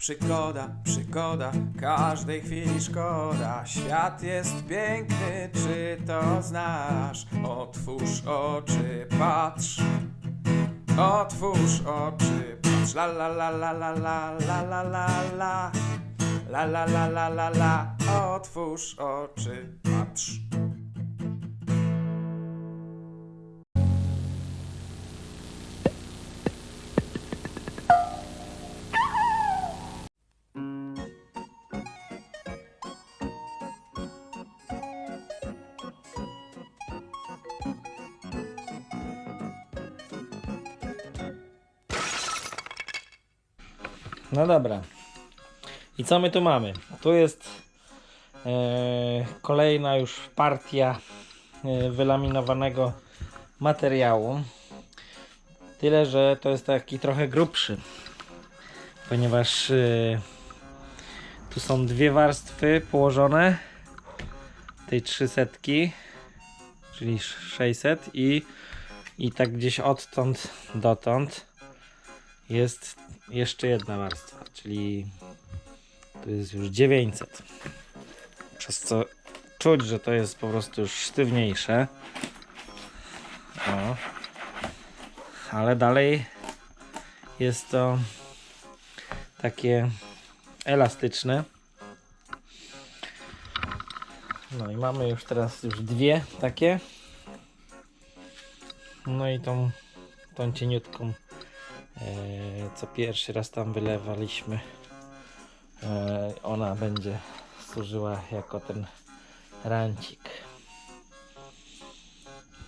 Przygoda, przygoda, każdej chwili szkoda. Świat jest piękny, czy to znasz? Otwórz oczy, patrz. Otwórz oczy, patrz. La la la la la la la la la la. La la la la la la. Otwórz oczy, patrz. No dobra. I co my tu mamy? Tu jest e, kolejna już partia e, wylaminowanego materiału. Tyle, że to jest taki trochę grubszy, ponieważ e, tu są dwie warstwy położone tej 300, czyli 600 i, i tak gdzieś odtąd dotąd jest jeszcze jedna warstwa, czyli tu jest już 900. Przez co czuć, że to jest po prostu już sztywniejsze. O. Ale dalej jest to takie elastyczne. No i mamy już teraz już dwie takie. No i tą, tą cieniutką co pierwszy raz tam wylewaliśmy. E, ona będzie służyła jako ten rancik.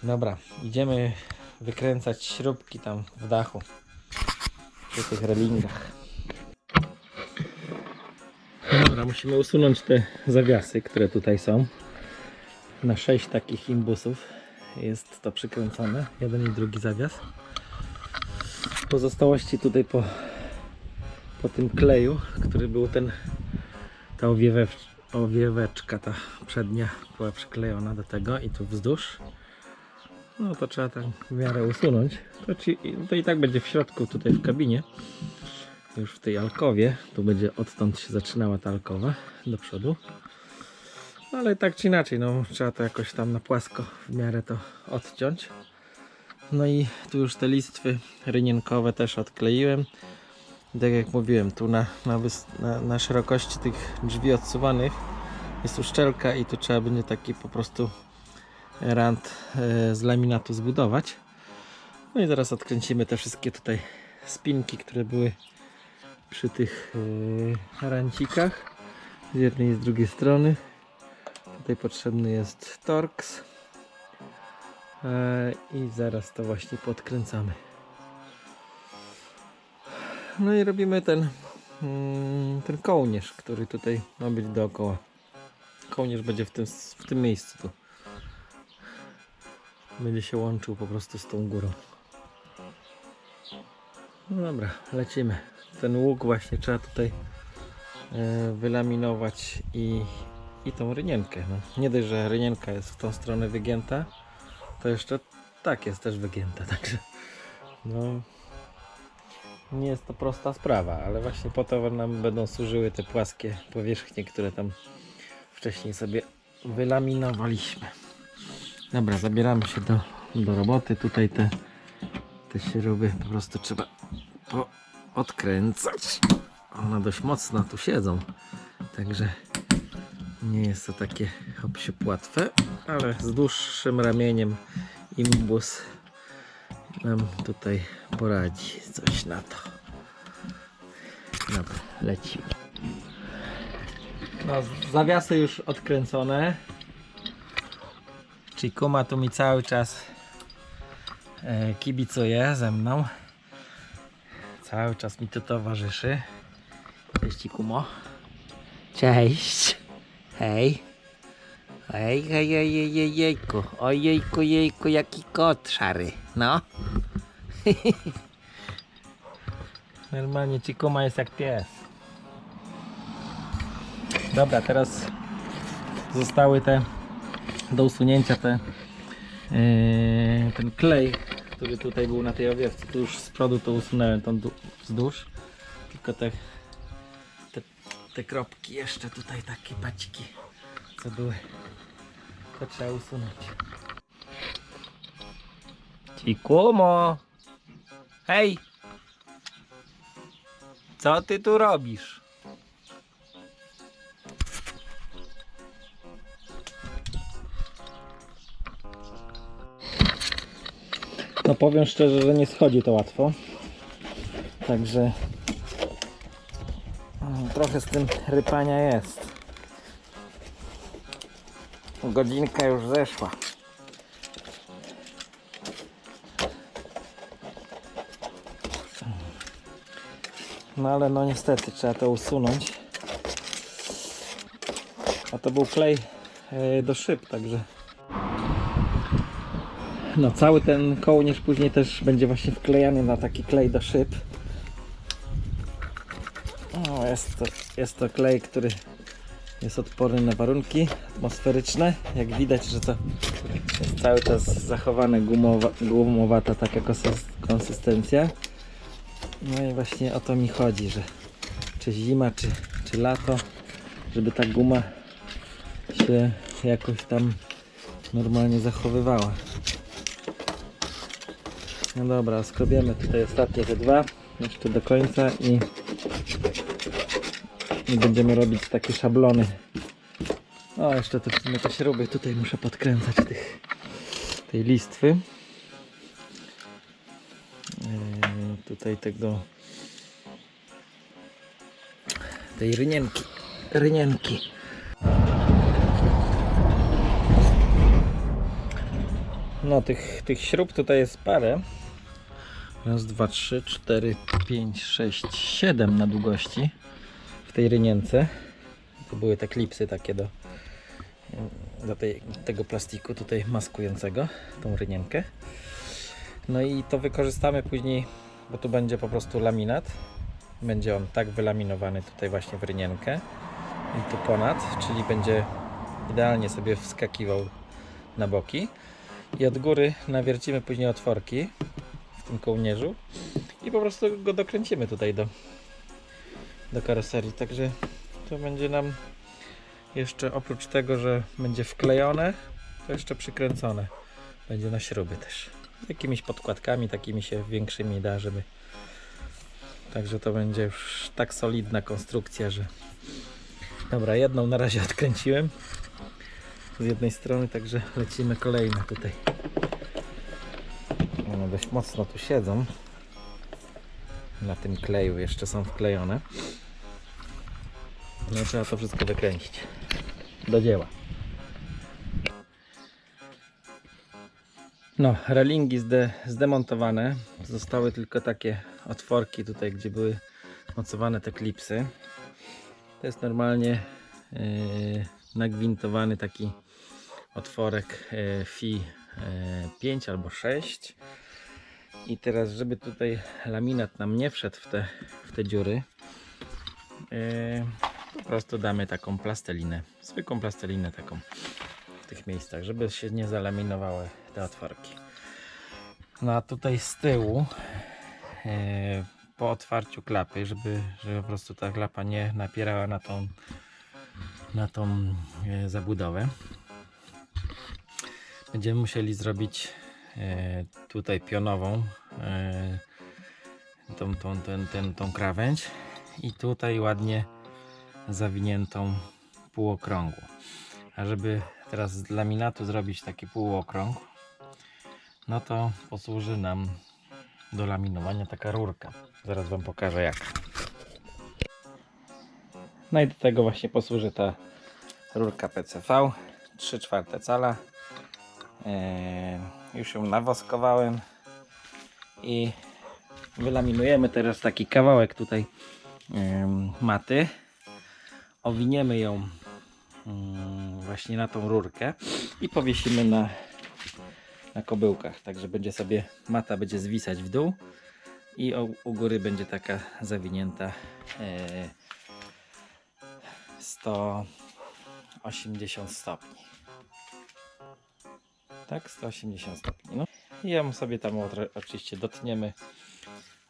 Dobra, idziemy wykręcać śrubki tam w dachu przy tych relingach. Dobra, musimy usunąć te zawiasy, które tutaj są. Na sześć takich imbusów jest to przykręcone, jeden i drugi zawias pozostałości tutaj po, po tym kleju, który był ten ta owieweczka ta przednia była przyklejona do tego i tu wzdłuż. No to trzeba tak w miarę usunąć. To, ci, to i tak będzie w środku tutaj w kabinie. Już w tej alkowie. Tu będzie odtąd się zaczynała ta alkowa do przodu. No ale tak czy inaczej no trzeba to jakoś tam na płasko w miarę to odciąć no i tu już te listwy rynienkowe też odkleiłem. Tak jak mówiłem, tu na, na, na, na szerokości tych drzwi odsuwanych jest tu szczelka i tu trzeba będzie taki po prostu rand e, z laminatu zbudować. No i zaraz odkręcimy te wszystkie tutaj spinki, które były przy tych e, rancikach z jednej i z drugiej strony. Tutaj potrzebny jest Torx. E, I zaraz to właśnie podkręcamy. No i robimy ten, mm, ten kołnierz, który tutaj ma być dookoła. Kołnierz będzie w tym, w tym miejscu tu. Będzie się łączył po prostu z tą górą. No dobra, lecimy. Ten łuk właśnie trzeba tutaj e, wylaminować i, i tą rynienkę. No. Nie dość, że rynienka jest w tą stronę wygięta, to jeszcze tak jest też wygięte, także no nie jest to prosta sprawa, ale właśnie po to nam będą służyły te płaskie powierzchnie, które tam wcześniej sobie wylaminowaliśmy. Dobra, zabieramy się do, do roboty. Tutaj te, te śruby po prostu trzeba odkręcać. One dość mocno tu siedzą, także nie jest to takie hopsiup łatwe, ale z dłuższym ramieniem imbus nam tutaj poradzi coś na to. Dobra, lecimy. No, zawiasy już odkręcone. Chikuma tu mi cały czas e, kibicuje ze mną. Cały czas mi tu towarzyszy. Cześć Chikumo. Cześć. Hej. Hej, hej, hej, hej, hej, jejku. Ojejku, jejku, jaki kot szary. No. Normalnie Chikuma jest jak pies. Dobra, teraz zostały te do usunięcia te yy, ten klej, który tutaj był na tej owiewce. Tu już z przodu to usunąłem tą wzdłuż. Tylko te te kropki jeszcze tutaj takie paciki, co były. To trzeba usunąć. Cikumo! Hej! Co ty tu robisz? No powiem szczerze, że nie schodzi to łatwo. Także mm, trochę z tym rypania jest. Godzinka już zeszła. No ale no niestety trzeba to usunąć. A to był klej e, do szyb, także no cały ten kołnierz później też będzie właśnie wklejany na taki klej do szyb. O, jest, to, jest to klej, który jest odporny na warunki atmosferyczne. Jak widać, że to jest cały czas zachowane gumowa, gumowata taka konsys- konsystencja. No i właśnie o to mi chodzi, że czy zima, czy, czy lato, żeby ta guma się jakoś tam normalnie zachowywała. No dobra, skrobiemy tutaj ostatnie te dwa jeszcze do końca i, i będziemy robić takie szablony. O, jeszcze te, w sumie te śruby tutaj muszę podkręcać tych, tej listwy. Yy, tutaj tego tej rynienki rynienki. No tych, tych śrub tutaj jest parę. Raz, dwa, trzy, cztery, pięć, sześć, siedem na długości w tej rynience to były te klipsy takie do do tej, tego plastiku tutaj maskującego tą rynienkę no i to wykorzystamy później, bo tu będzie po prostu laminat. Będzie on tak wylaminowany tutaj właśnie w rynienkę i tu ponad, czyli będzie idealnie sobie wskakiwał na boki. I od góry nawiercimy później otworki w tym kołnierzu i po prostu go dokręcimy tutaj do, do karoserii. Także to będzie nam jeszcze oprócz tego, że będzie wklejone, to jeszcze przykręcone. Będzie na śruby też. Jakimiś podkładkami takimi się większymi da, żeby także to będzie już tak solidna konstrukcja, że dobra, jedną na razie odkręciłem z jednej strony, także lecimy kolejne tutaj. One dość mocno tu siedzą. Na tym kleju, jeszcze są wklejone no trzeba to wszystko wykręcić do dzieła No, relingi zde, zdemontowane. Zostały tylko takie otworki tutaj, gdzie były mocowane te klipsy. To jest normalnie yy, nagwintowany taki otworek yy, FI yy, 5 albo 6. I teraz, żeby tutaj laminat nam nie wszedł w te, w te dziury, yy, po prostu damy taką plastelinę, zwykłą plastelinę taką w tych miejscach, żeby się nie zalaminowały te otworki. No a tutaj z tyłu e, po otwarciu klapy, żeby, żeby po prostu ta klapa nie napierała na tą na tą e, zabudowę będziemy musieli zrobić e, tutaj pionową e, tą, tą, ten, ten, tą krawędź i tutaj ładnie zawiniętą półokrągłą a żeby teraz z laminatu zrobić taki półokrąg, no to posłuży nam do laminowania taka rurka. Zaraz Wam pokażę jak. No i do tego właśnie posłuży ta rurka PCV 3 czwarte cala. Eee, już ją nawoskowałem i wylaminujemy teraz taki kawałek tutaj em, maty. Owiniemy ją mm, właśnie na tą rurkę i powiesimy na, na kobyłkach. Także będzie sobie mata będzie zwisać w dół i u, u góry będzie taka zawinięta e, 180 stopni. Tak, 180 stopni. No. I ją sobie tam oczywiście dotniemy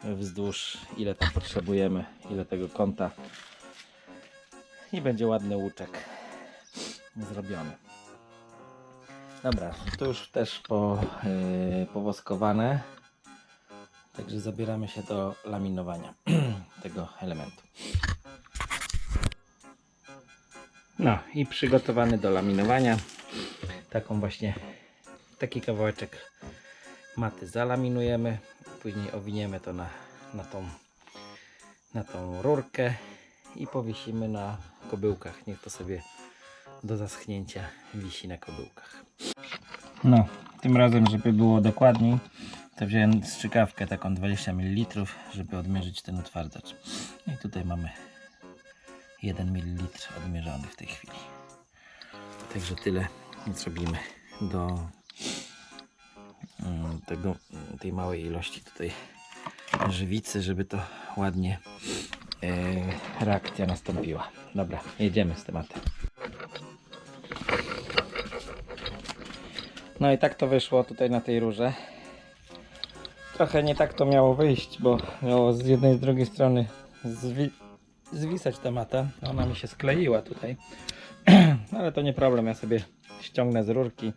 wzdłuż ile tam potrzebujemy, ile tego kąta i będzie ładny łuczek zrobiony. Dobra, to już też po, yy, powoskowane. Także zabieramy się do laminowania tego elementu. No i przygotowany do laminowania. Taką właśnie taki kawałeczek maty zalaminujemy. Później owiniemy to na, na, tą, na tą rurkę i powiesimy na kobyłkach. Niech to sobie do zaschnięcia wisi na kobyłkach. No, tym razem, żeby było dokładniej, to wziąłem strzykawkę taką 20 ml, żeby odmierzyć ten utwardzacz. I tutaj mamy 1 ml odmierzony w tej chwili. Także tyle zrobimy do mm, tego, tej małej ilości tutaj żywicy, żeby to ładnie e, reakcja nastąpiła. Dobra, jedziemy z tematem. No i tak to wyszło tutaj na tej rurze. Trochę nie tak to miało wyjść, bo miało z jednej i z drugiej strony zwi zwisać ta mata. Ona mi się skleiła tutaj. No ale to nie problem, ja sobie ściągnę z rurki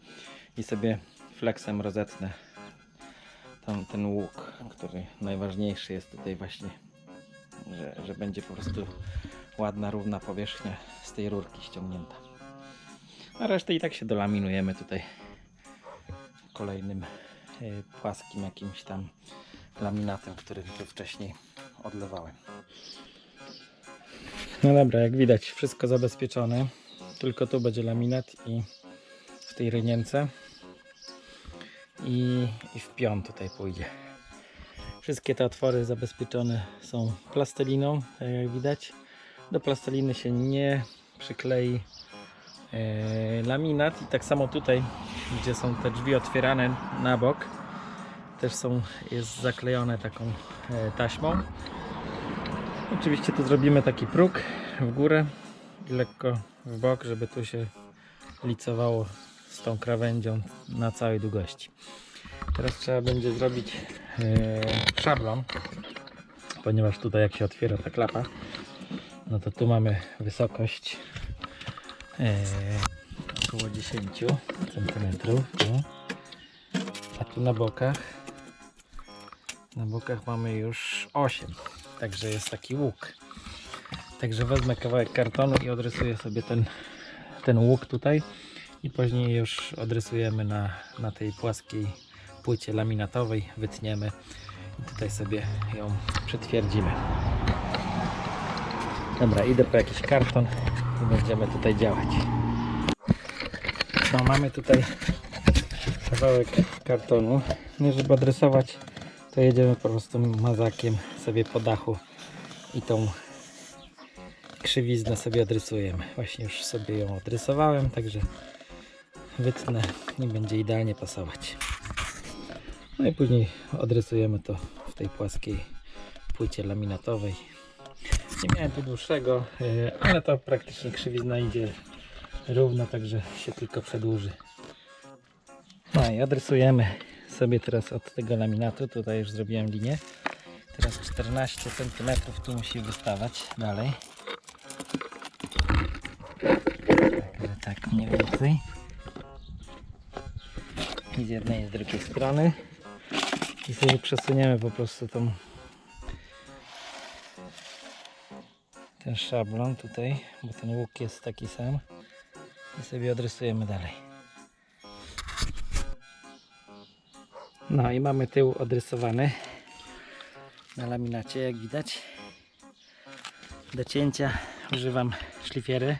i sobie flexem rozetnę ten łuk, który najważniejszy jest tutaj właśnie, że, że będzie po prostu ładna, równa powierzchnia z tej rurki ściągnięta. A resztę i tak się dolaminujemy tutaj kolejnym y, płaskim jakimś tam laminatem, który tu wcześniej odlewałem. No dobra, jak widać wszystko zabezpieczone. Tylko tu będzie laminat i w tej rynience i, i w pion tutaj pójdzie. Wszystkie te otwory zabezpieczone są plasteliną, tak jak widać. Do plasteliny się nie przyklei e, laminat i tak samo tutaj, gdzie są te drzwi otwierane na bok, też są, jest zaklejone taką e, taśmą. Oczywiście tu zrobimy taki próg w górę i lekko w bok, żeby tu się licowało z tą krawędzią na całej długości. Teraz trzeba będzie zrobić szablon, ponieważ tutaj jak się otwiera ta klapa, no to tu mamy wysokość e, około 10 cm. Tu. A tu na bokach na bokach mamy już 8 także jest taki łuk także wezmę kawałek kartonu i odrysuję sobie ten, ten łuk tutaj i później już odrysujemy na, na tej płaskiej płycie laminatowej wytniemy i tutaj sobie ją przytwierdzimy dobra idę po jakiś karton i będziemy tutaj działać no mamy tutaj kawałek kartonu no żeby odrysować to jedziemy po prostu mazakiem sobie po dachu i tą krzywiznę sobie odrysujemy. Właśnie już sobie ją odrysowałem, także wytnę i będzie idealnie pasować. No i później odrysujemy to w tej płaskiej płycie laminatowej. Nie miałem tu dłuższego, yy, ale to praktycznie krzywizna idzie równo, także się tylko przedłuży. No i odrysujemy sobie teraz od tego laminatu. Tutaj już zrobiłem linię. Teraz 14 cm tu musi wystawać dalej. Także tak mniej więcej. I z jednej i z drugiej strony. I sobie przesuniemy po prostu tą ten szablon tutaj, bo ten łuk jest taki sam. I sobie odrysujemy dalej. No i mamy tył odrysowany na laminacie, jak widać. Do cięcia używam szlifiery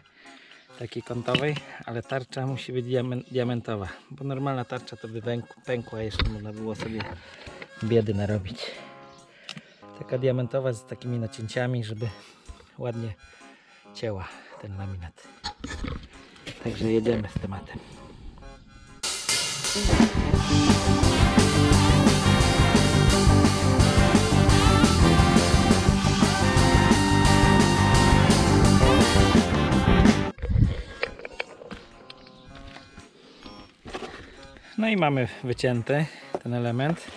takiej kątowej, ale tarcza musi być diamen- diamentowa, bo normalna tarcza to by pęk- pękła, jeszcze można było sobie biedy narobić. Taka diamentowa z takimi nacięciami, żeby ładnie cięła ten laminat. Także jedziemy z tematem. No i mamy wycięty ten element.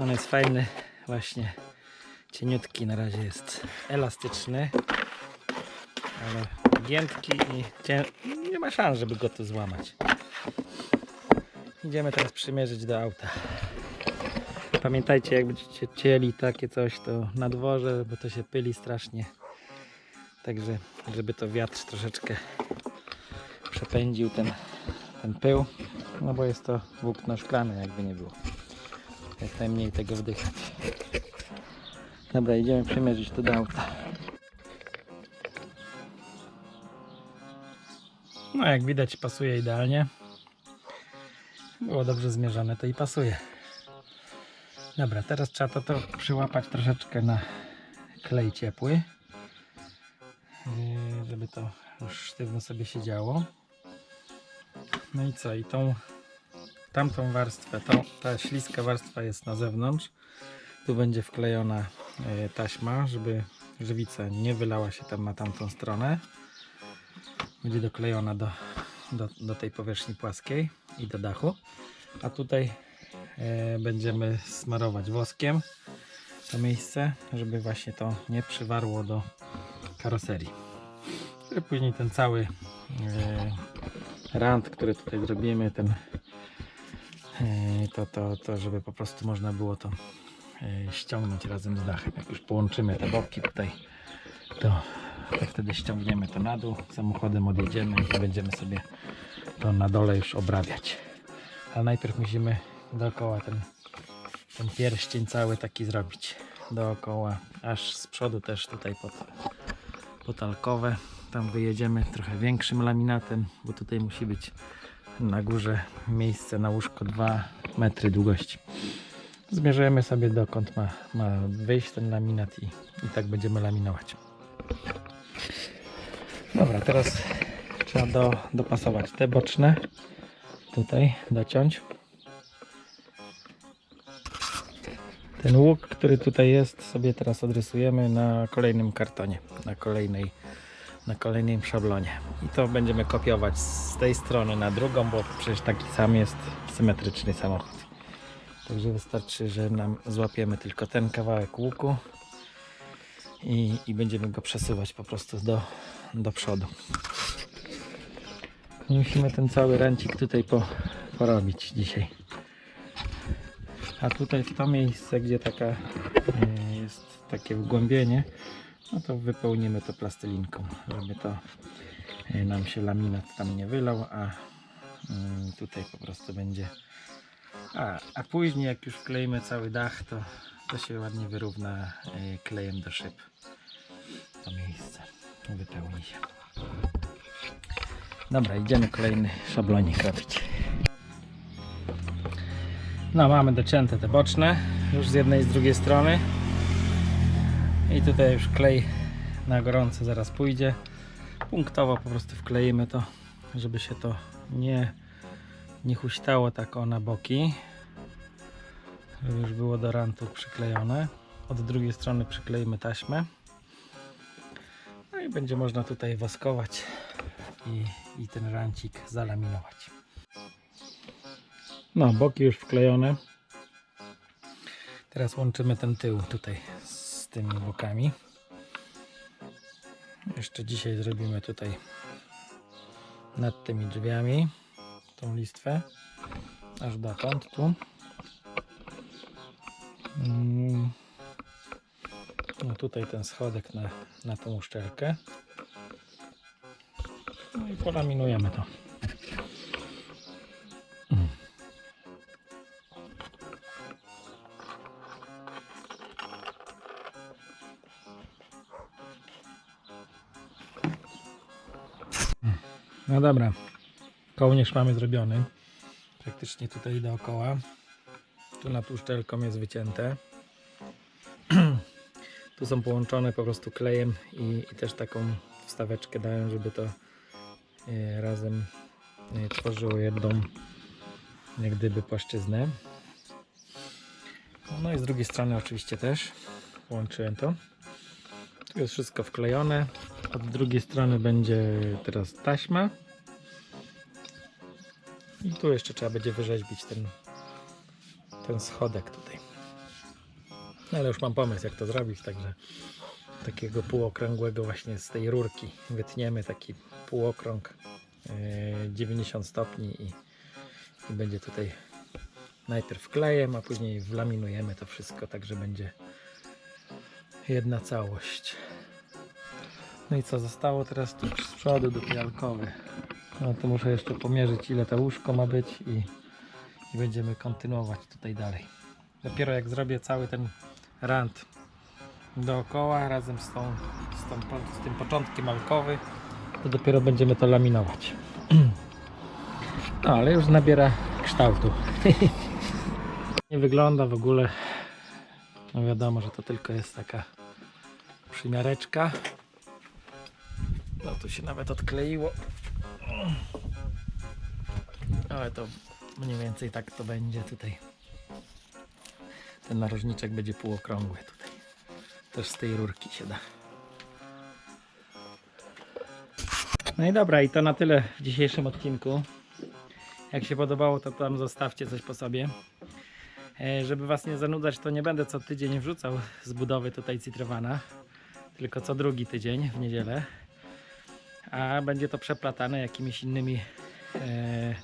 On jest fajny, właśnie cieniutki na razie jest elastyczny. ale giętki i cię... nie ma szans, żeby go tu złamać. Idziemy teraz przymierzyć do auta. Pamiętajcie, jak będziecie cieli takie coś, to na dworze, bo to się pyli strasznie. Także, żeby to wiatr troszeczkę przepędził ten, ten pył, no bo jest to włókno szklane, jakby nie było. Jak najmniej tego wdychać. Dobra, idziemy przymierzyć to do auta. No jak widać pasuje idealnie. Było dobrze zmierzone, to i pasuje. Dobra, teraz trzeba to, to przyłapać troszeczkę na klej ciepły. Yy, Żeby to już sztywno sobie siedziało. No i co? I tą tamtą warstwę, tą, ta śliska warstwa jest na zewnątrz. Tu będzie wklejona e, taśma, żeby żywica nie wylała się tam na tamtą stronę. Będzie doklejona do, do, do tej powierzchni płaskiej i do dachu. A tutaj e, będziemy smarować woskiem to miejsce, żeby właśnie to nie przywarło do karoserii. Później ten cały e, rand, który tutaj zrobimy, ten to, to, to żeby po prostu można było to e, ściągnąć razem z dachem. Jak już połączymy te boki tutaj, to, to wtedy ściągniemy to na dół, samochodem odjedziemy i będziemy sobie to na dole już obrabiać. Ale najpierw musimy dookoła ten, ten pierścień cały taki zrobić. Dookoła, aż z przodu też tutaj pod, pod. Tam wyjedziemy trochę większym laminatem, bo tutaj musi być na górze miejsce na łóżko 2 metry długości. Zmierzymy sobie dokąd ma, ma wyjść ten laminat i, i tak będziemy laminować. Dobra, teraz trzeba do, dopasować te boczne. Tutaj dociąć. Ten łuk, który tutaj jest, sobie teraz odrysujemy na kolejnym kartonie, na kolejnej, na kolejnym szablonie. I to będziemy kopiować z tej strony na drugą, bo przecież taki sam jest symetryczny samochód. Także wystarczy, że nam złapiemy tylko ten kawałek łuku i, i będziemy go przesuwać po prostu do, do przodu. Musimy ten cały rancik tutaj po, porobić dzisiaj. A tutaj w to miejsce, gdzie taka e, jest takie wgłębienie, no to wypełnimy to plastylinką, żeby to e, nam się laminat tam nie wylał, a mm, tutaj po prostu będzie a, a później jak już wkleimy cały dach, to, to się ładnie wyrówna e, klejem do szyb. To miejsce wypełni się. Dobra, idziemy kolejny szablonik robić. No, mamy docięte te boczne, już z jednej i z drugiej strony. I tutaj już klej na gorąco zaraz pójdzie. Punktowo po prostu wkleimy to, żeby się to nie, nie huśtało tak o na boki. Żeby już było do rantu przyklejone. Od drugiej strony przykleimy taśmę. No i będzie można tutaj woskować i, i ten rancik zalaminować. No, boki już wklejone. Teraz łączymy ten tył tutaj tymi bokami. Jeszcze dzisiaj zrobimy tutaj nad tymi drzwiami tą listwę aż dotąd tu. Mm. No tutaj ten schodek na, na tą uszczelkę. No i polaminujemy to. No dobra, kołnierz mamy zrobiony. Praktycznie tutaj dookoła. Tu nad uszczelką jest wycięte. tu są połączone po prostu klejem i, i też taką wstaweczkę dają, żeby to e, razem e, tworzyło jedną jak gdyby płaszczyznę. No i z drugiej strony oczywiście też połączyłem to. Jest wszystko wklejone. Od drugiej strony będzie teraz taśma. I tu jeszcze trzeba będzie wyrzeźbić ten, ten schodek tutaj. No ale już mam pomysł jak to zrobić, także takiego półokrągłego właśnie z tej rurki. Wytniemy taki półokrąg e, 90 stopni i, i będzie tutaj najpierw klejem, a później wlaminujemy to wszystko tak, że będzie jedna całość. No i co, zostało teraz tu z przodu do tej alkowy. No to muszę jeszcze pomierzyć ile to łóżko ma być i, i będziemy kontynuować tutaj dalej. Dopiero jak zrobię cały ten rand dookoła razem z, tą, z, tą, z tym początkiem alkowy, to dopiero będziemy to laminować. No ale już nabiera kształtu. Nie wygląda w ogóle. No wiadomo, że to tylko jest taka przymiareczka. No tu się nawet odkleiło. Ale to mniej więcej tak to będzie tutaj. Ten narożniczek będzie półokrągły tutaj. Też z tej rurki się da. No i dobra, i to na tyle w dzisiejszym odcinku. Jak się podobało, to tam zostawcie coś po sobie. E, Żeby Was nie zanudzać, to nie będę co tydzień wrzucał z budowy tutaj Citrowana, tylko co drugi tydzień w niedzielę. A będzie to przeplatane jakimiś innymi e,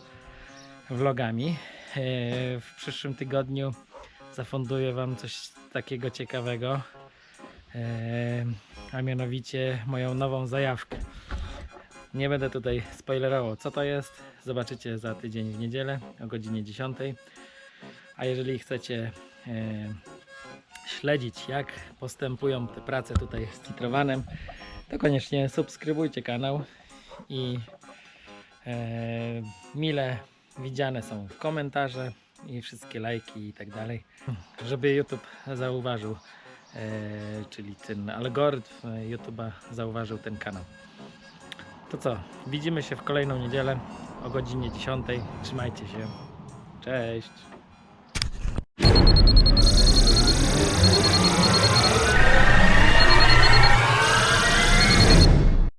vlogami. E, w przyszłym tygodniu zafunduję Wam coś takiego ciekawego, e, a mianowicie moją nową zajawkę. Nie będę tutaj spoilerował co to jest, zobaczycie za tydzień w niedzielę o godzinie 10. A jeżeli chcecie śledzić jak postępują te prace tutaj z Citrowanem, to koniecznie subskrybujcie kanał i e, mile widziane są komentarze i wszystkie lajki i tak dalej, żeby YouTube zauważył, e, czyli ten algorytm YouTube'a zauważył ten kanał. To co, widzimy się w kolejną niedzielę o godzinie 10. Trzymajcie się. Cześć!